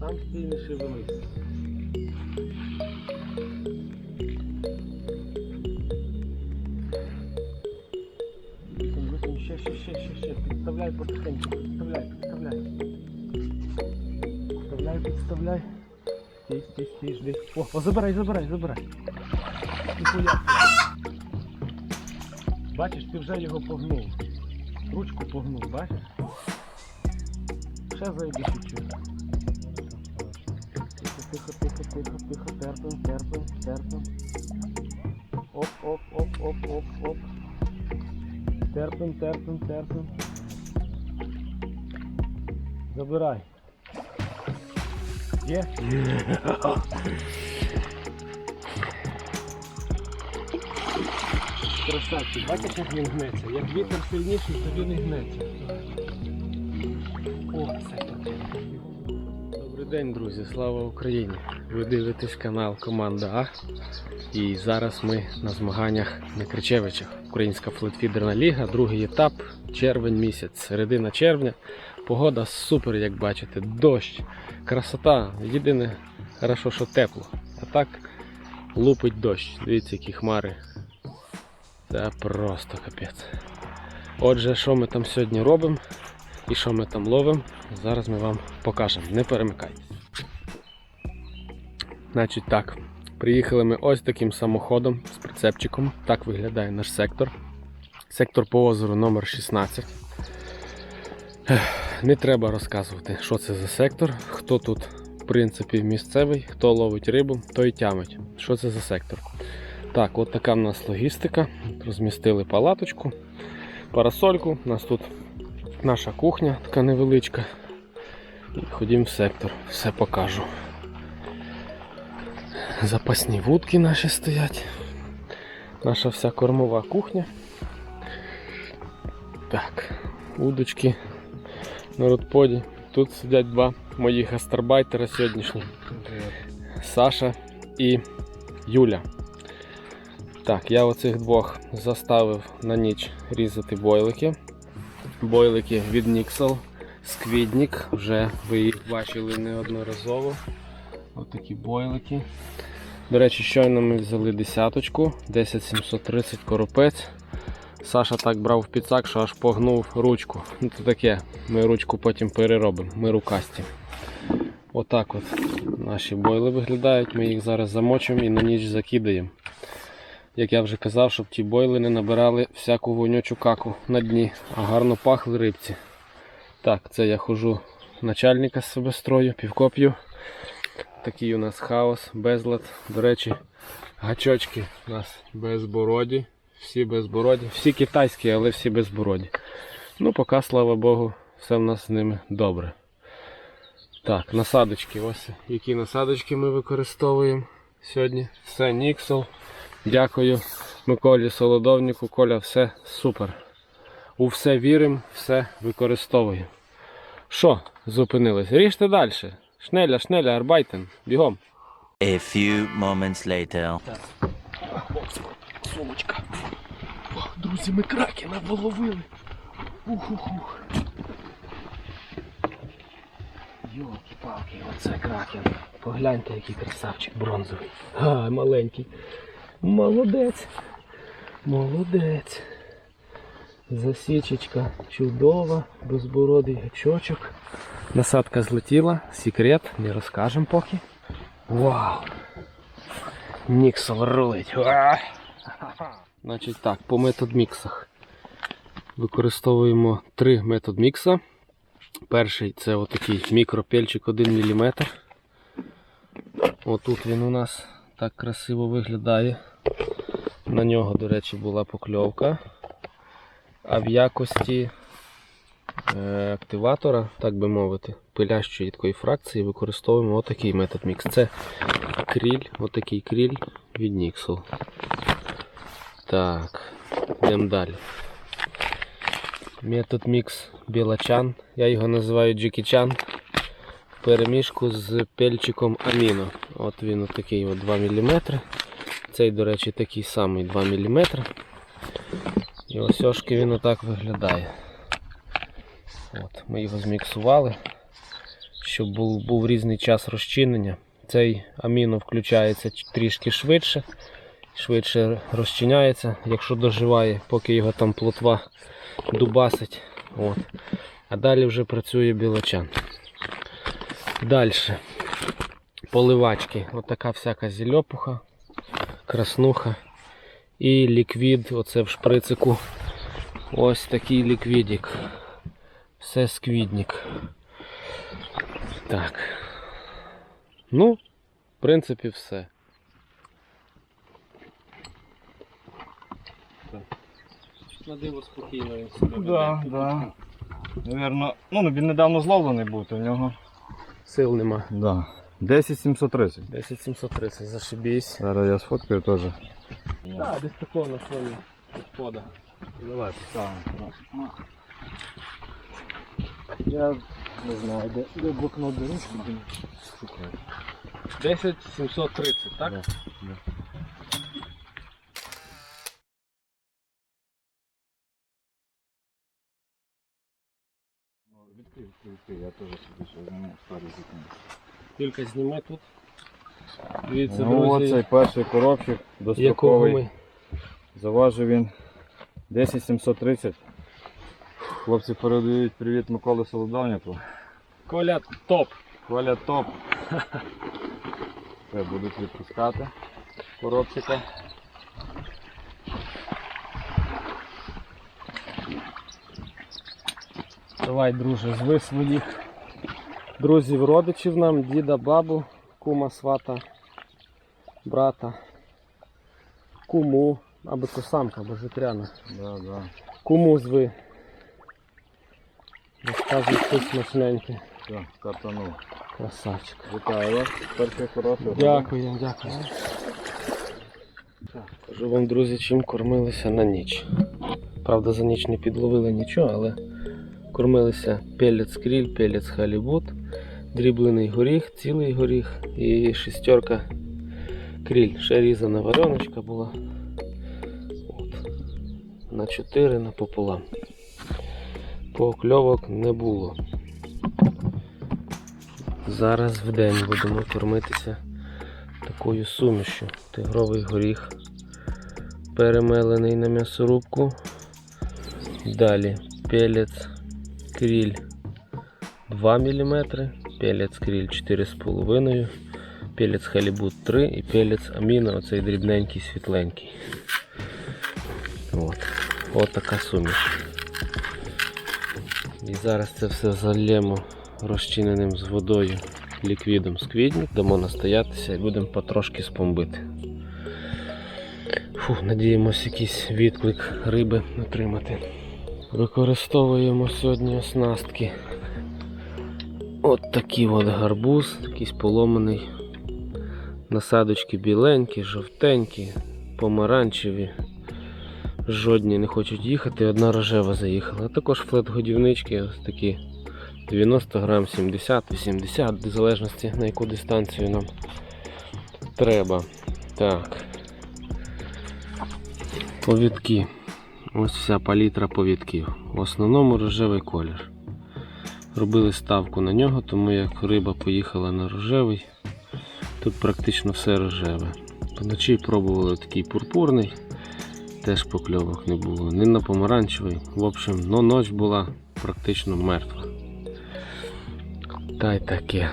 Там стій не шевелись. Ще, ще, ще, ще, ще. Підставляй потихеньку, підставляй, підставляй. Підставляй, підставляй. Стій, стій, стій, жди. О, о, забирай, забирай, забирай. Ніхуя. Бачиш, ти вже його погнув. Ручку погнув, бачиш? Ще зайди чуть-чуть. Тихо, тихо, тихо, тихо, терпим, терпим, терпим. Оп, оп, оп, оп, оп, оп. Терпим, терпим, терпим. Забирай. Є? Красавчик, бачиш, як він гнеться? Як вітер сильніший, то він і гнеться. О, це Добрий день, друзі, слава Україні! Ви дивитесь канал Команда А. І зараз ми на змаганнях на Кричевичах. Українська флетфідерна ліга, другий етап, червень місяць, середина червня. Погода супер, як бачите, дощ, красота. Єдине, хорошо, що тепло. А так лупить дощ. Дивіться, які хмари. Це просто капець. Отже, що ми там сьогодні робимо і що ми там ловимо, зараз ми вам покажемо. Не перемикайте. Значить так, приїхали ми ось таким самоходом з прицепчиком. Так виглядає наш сектор. Сектор по озеру номер 16. Не треба розказувати, що це за сектор, хто тут, в принципі, місцевий, хто ловить рибу, той тямить. Що це за сектор. Так, от така в нас логістика. Розмістили палаточку, парасольку. У нас тут наша кухня така невеличка. І ходім в сектор, все покажу. Запасні вудки наші стоять. Наша вся кормова кухня. Так, удочки на родподі. Тут сидять два моїх гастарбайтера сьогоднішні. Саша і Юля. Так, я оцих двох заставив на ніч різати бойлики. Бойлики від Nixel Сквіднік. Вже ви їх бачили неодноразово. Отакі бойлики. До речі, щойно ми взяли десяточку, 10730 коропець. Саша так брав в підсак, що аж погнув ручку. Ну то таке, ми ручку потім переробимо, ми рукасті. Отак от наші бойли виглядають. Ми їх зараз замочимо і на ніч закидаємо. Як я вже казав, щоб ті бойли не набирали всяку вонючу каку на дні, а гарно пахли рибці. Так, це я хожу начальника з себе строю, півко п'ю. Такий у нас хаос, безлад. До речі, гачочки у нас безбороді. Всі безбороді. Всі китайські, але всі безбороді. Ну, поки, слава Богу, все в нас з ними добре. Так, насадочки. Ось які насадочки ми використовуємо сьогодні. Все Ніксел. Дякую Миколі Солодовнику. Коля, все супер. У все віримо, все використовуємо. Що, зупинились? Ріжте далі. Шнеля, шнеля, арбайтен. Бігом. A few moments later. Сумочка. О, друзі, ми кракена половили. Ух-ух-ух. Йолки-палки, оце кракен. Погляньте, який красавчик бронзовий. А, маленький. Молодець. Молодець. Засічечка чудова, безбородий гачочок. Насадка злетіла, секрет, не розкажемо поки. Вау! Ніксел рулить. Значить так, по метод міксах. Використовуємо три метод мікса. Перший це отакий мікропельчик 1 мм. Отут він у нас так красиво виглядає. На нього, до речі, була покльовка. А в якості е, активатора, так би мовити, пилящої такої фракції використовуємо отакий метод мікс. Це кріль, отакий кріль від Nixel. Так, йдемо далі. Метод мікс білачан. Я його називаю Джекічан. Перемішку з пельчиком аміно. От він отакий от 2 мм. Цей, до речі, такий самий 2 мм. І ось ошки він отак виглядає. От, ми його зміксували. щоб був, був різний час розчинення. Цей аміно включається трішки швидше, швидше розчиняється, якщо доживає, поки його там плотва дубасить. От. А далі вже працює білочан. Далі. Поливачки. Отака всяка зільопуха, краснуха. І ліквід, оце в шприцику. Ось такий ліквідик. Все сквідник. Так. Ну, в принципі, все. На диво спокійно він себе Да, да. Наверно, ну він недавно зловлений був, то в нього. Сил нема. Да. 10730. 10730, зашибись. Зараз я сфоткаю теж. Так, десь такого на фоні підхода. Давай, поставимо. Я не знаю, де, де блокнот ручки, 10730, так? Да, да. Відкрий, відкрий, відкрий, я теж собі ще візьму старий закон. Тільки зніми тут. Дивіться, Ну, друзі, оцей перший коробчик якого достроковий. ми. Заважив він 10730. Хлопці передають привіт Миколі Солодовнику. Коля топ. Коля топ. Це будуть відпускати коробчика. Давай, друже, зви своїх друзів, родичів нам, діда, бабу, кума, свата, брата, куму, або то самка, або житряна. Да, да. Куму зви. Розказуй щось смачненьке. Все, картанув. Красавчик. Вітаю вас. Перший хороший. Дякую, дякую. Кажу вам, друзі, чим кормилися на ніч. Правда, за ніч не підловили нічого, але кормилися пелець кріль, пелець халібут, дріблений горіх, цілий горіх і шістерка кріль. Ще різана вареночка була. От. На 4 напополам. Покльовок не було. Зараз в день будемо кормитися такою сумішю. Тигровий горіх, перемелений на м'ясорубку. Далі пелець кріль 2 мм, пелець кріль 4,5 пелець халібут 3 і пелець аміна, оцей дрібненький світленький. От. От така суміш. І зараз це все зальємо розчиненим з водою ліквідом сквідник, дамо настоятися і будемо потрошки спомбити. Фу, надіємось якийсь відклик риби отримати. Використовуємо сьогодні оснастки. От такий от гарбуз, якийсь поломаний. Насадочки біленькі, жовтенькі, помаранчеві. Жодні не хочуть їхати, одна рожева заїхала. А також флет-годівнички, ось такі 90 грам, 70, 80, в залежності на яку дистанцію нам треба. Так. Повідки. Ось вся палітра повідків. В основному рожевий колір. Робили ставку на нього, тому як риба поїхала на рожевий, тут практично все рожеве. Вночі пробували такий пурпурний, теж покльовок не було. Ні на помаранчевий. В общем, но ніч була практично мертва. Та й таке.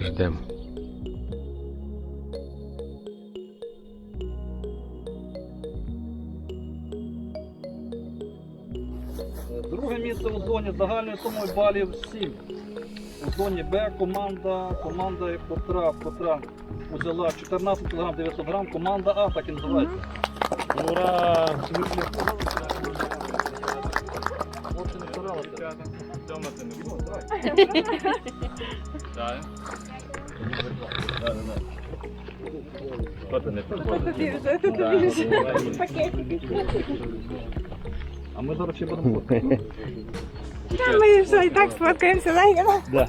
Ждем. Зоні загальної суми балів 7. У зоні Б команда, команда, котра, котра взяла 14 кг 900 грам, команда А так і називається. Ура! Хлопці не старалися. А ми, до речі, будемо. Та ми все і так сфоткаємося, дай. Да.